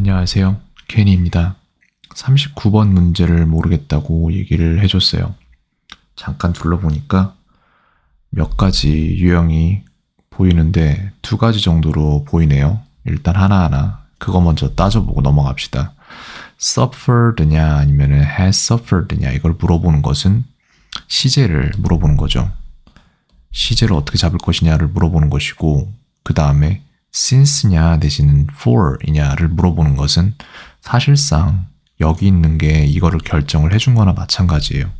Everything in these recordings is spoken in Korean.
안녕하세요. 케니입니다. 39번 문제를 모르겠다고 얘기를 해줬어요. 잠깐 둘러보니까 몇 가지 유형이 보이는데 두 가지 정도로 보이네요. 일단 하나하나 그거 먼저 따져보고 넘어갑시다. suffered냐 아니면 has suffered냐 이걸 물어보는 것은 시제를 물어보는 거죠. 시제를 어떻게 잡을 것이냐를 물어보는 것이고 그 다음에 since냐 대신 for이냐를 물어보는 것은 사실상 여기 있는 게 이거를 결정을 해준 거나 마찬가지예요.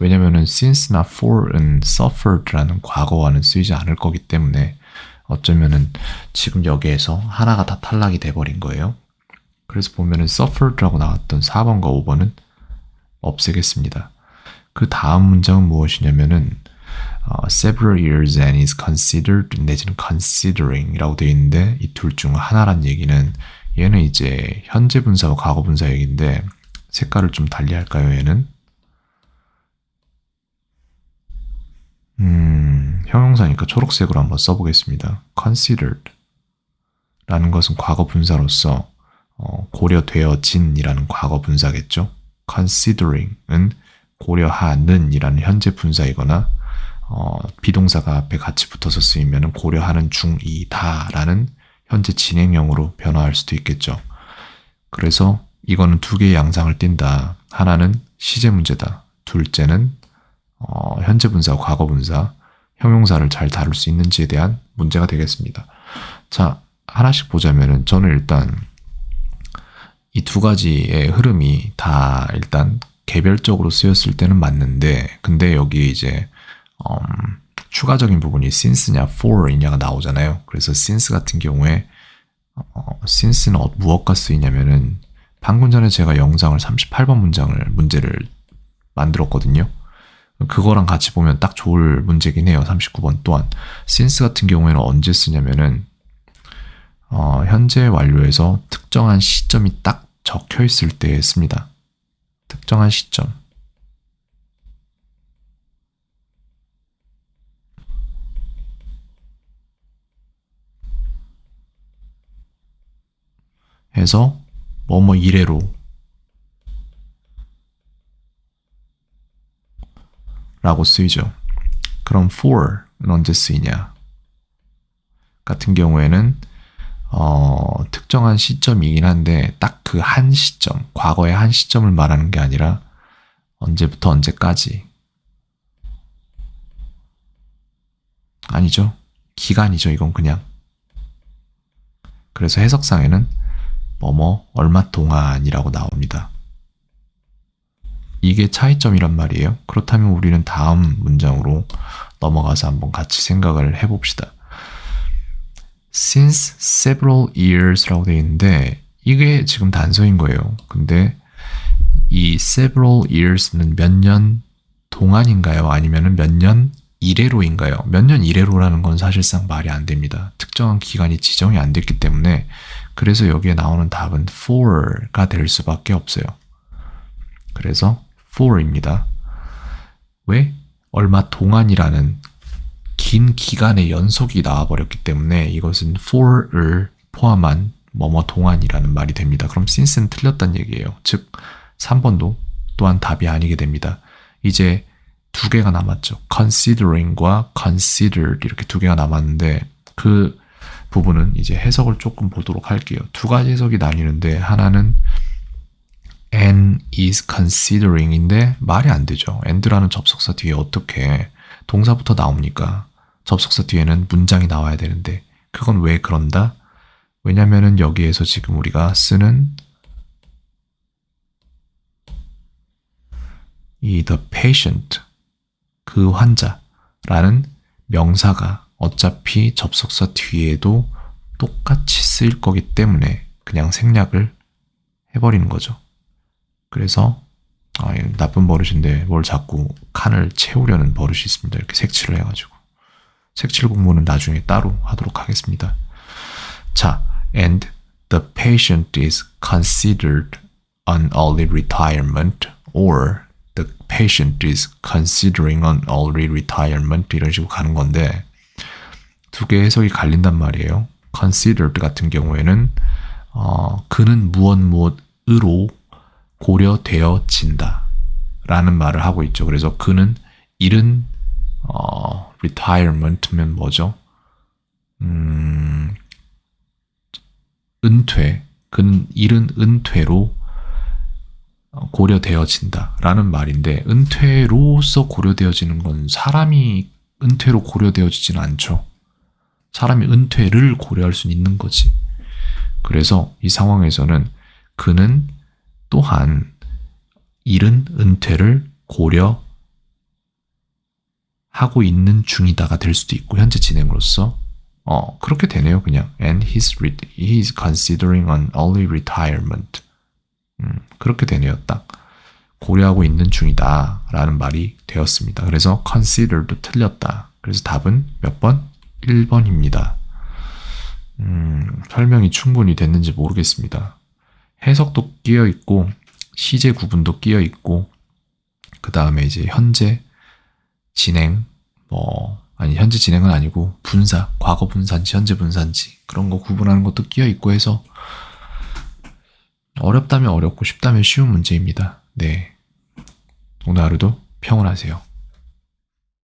왜냐면은 since나 for은 suffered라는 과거와는 쓰이지 않을 거기 때문에 어쩌면은 지금 여기에서 하나가 다 탈락이 돼버린 거예요. 그래서 보면은 suffered라고 나왔던 4번과 5번은 없애겠습니다. 그 다음 문장은 무엇이냐면은 어, several years and is considered 내지는 considering이라고 되어 있는데 이 둘 중 하나란 얘기는 얘는 이제 현재 분사와 과거 분사 얘기인데 색깔을 좀 달리 할까요 얘는? 음, 형용사니까 초록색으로 한번 써보겠습니다. considered 라는 것은 과거 분사로서 어, 고려되어진이라는 과거 분사겠죠. considering은 고려하는 이라는 현재 분사이거나 어, 비동사가 앞에 같이 붙어서 쓰이면 고려하는 중이다라는 현재 진행형으로 변화할 수도 있겠죠. 그래서 이거는 두 개의 양상을 띈다. 하나는 시제 문제다. 둘째는 어, 현재 분사, 과거 분사, 형용사를 잘 다룰 수 있는지에 대한 문제가 되겠습니다. 자, 하나씩 보자면은 저는 일단 이 두 가지의 흐름이 다 일단 개별적으로 쓰였을 때는 맞는데, 근데 여기 이제 음, 추가적인 부분이 since냐 for이냐가 나오잖아요. 그래서 since 같은 경우에 어, since는 어, 무엇과 쓰이냐면은 방금 전에 제가 영상을 38번 문장을 문제를 만들었거든요. 그거랑 같이 보면 딱 좋을 문제긴 해요. 39번 또한 since 같은 경우에는 언제 쓰냐면은 어, 현재 완료에서 특정한 시점이 딱 적혀 있을 때 씁니다. 특정한 시점. 해서 뭐뭐 이래로 라고 쓰이죠. 그럼 for는 언제 쓰이냐? 같은 경우에는 어, 특정한 시점이긴 한데 딱 그 한 시점, 과거의 한 시점을 말하는 게 아니라 언제부터 언제까지 아니죠. 기간이죠. 이건 그냥. 그래서 해석상에는 뭐뭐 얼마 동안이라고 나옵니다. 이게 차이점이란 말이에요. 그렇다면 우리는 다음 문장으로 넘어가서 한번 같이 생각을 해봅시다. since several years라고 되어 있는데 이게 지금 단서인 거예요. 근데 이 several years는 몇 년 동안인가요? 아니면 몇 년 이래로인가요? 몇 년 이래로라는 건 사실상 말이 안 됩니다. 특정한 기간이 지정이 안 됐기 때문에 그래서 여기에 나오는 답은 for가 될 수밖에 없어요. 그래서 for입니다. 왜? 얼마 동안이라는 긴 기간의 연속이 나와버렸기 때문에 이것은 for를 포함한 뭐뭐 동안이라는 말이 됩니다. 그럼 since는 틀렸단 얘기예요. 즉 3번도 또한 답이 아니게 됩니다. 이제 두 개가 남았죠. considering과 considered 이렇게 두 개가 남았는데 그 부분은 이제 해석을 조금 보도록 할게요. 두 가지 해석이 나뉘는데 하나는 and is considering인데 말이 안 되죠. and라는 접속사 뒤에 어떻게 동사부터 나옵니까? 접속사 뒤에는 문장이 나와야 되는데 그건 왜 그런다? 왜냐면은 여기에서 지금 우리가 쓰는 이 the patient 그 환자라는 명사가 어차피 접속사 뒤에도 똑같이 쓰일 거기 때문에 그냥 생략을 해버리는 거죠. 그래서 아, 나쁜 버릇인데 뭘 자꾸 칸을 채우려는 버릇이 있습니다. 이렇게 색칠을 해가지고. 색칠 공부는 나중에 따로 하도록 하겠습니다. 자, and the patient is considered an early retirement or the patient is considering an early retirement 이런 식으로 가는 건데 두 개의 해석이 갈린단 말이에요. considered 같은 경우에는 어, 그는 무엇 무엇으로 고려되어진다. 라는 말을 하고 있죠. 그래서 그는 이른 어, retirement면 뭐죠? 음, 은퇴. 그는 이른 은퇴로 어, 고려되어진다라는 말인데 은퇴로서 고려되어지는 건 사람이 은퇴로 고려되어지지는 않죠. 사람이 은퇴를 고려할 수는 있는 거지. 그래서 이 상황에서는 그는 또한 이른 은퇴를 고려하고 있는 중이다가 될 수도 있고 현재 진행으로서 어 그렇게 되네요 그냥 and he's he's considering an early retirement 음, 그렇게 되네요 딱 고려하고 있는 중이다라는 말이 되었습니다. 그래서 consider도 틀렸다. 그래서 답은 몇 번? 1번입니다. 음, 설명이 충분히 됐는지 모르겠습니다. 해석도 끼어 있고 시제 구분도 끼어 있고 그 다음에 이제 현재 진행 뭐 아니 현재 진행은 아니고 분사 과거 분사인지 현재 분사인지 그런 거 구분하는 것도 끼어 있고 해서 어렵다면 어렵고 쉽다면 쉬운 문제입니다. 네. 오늘 하루도 평온하세요.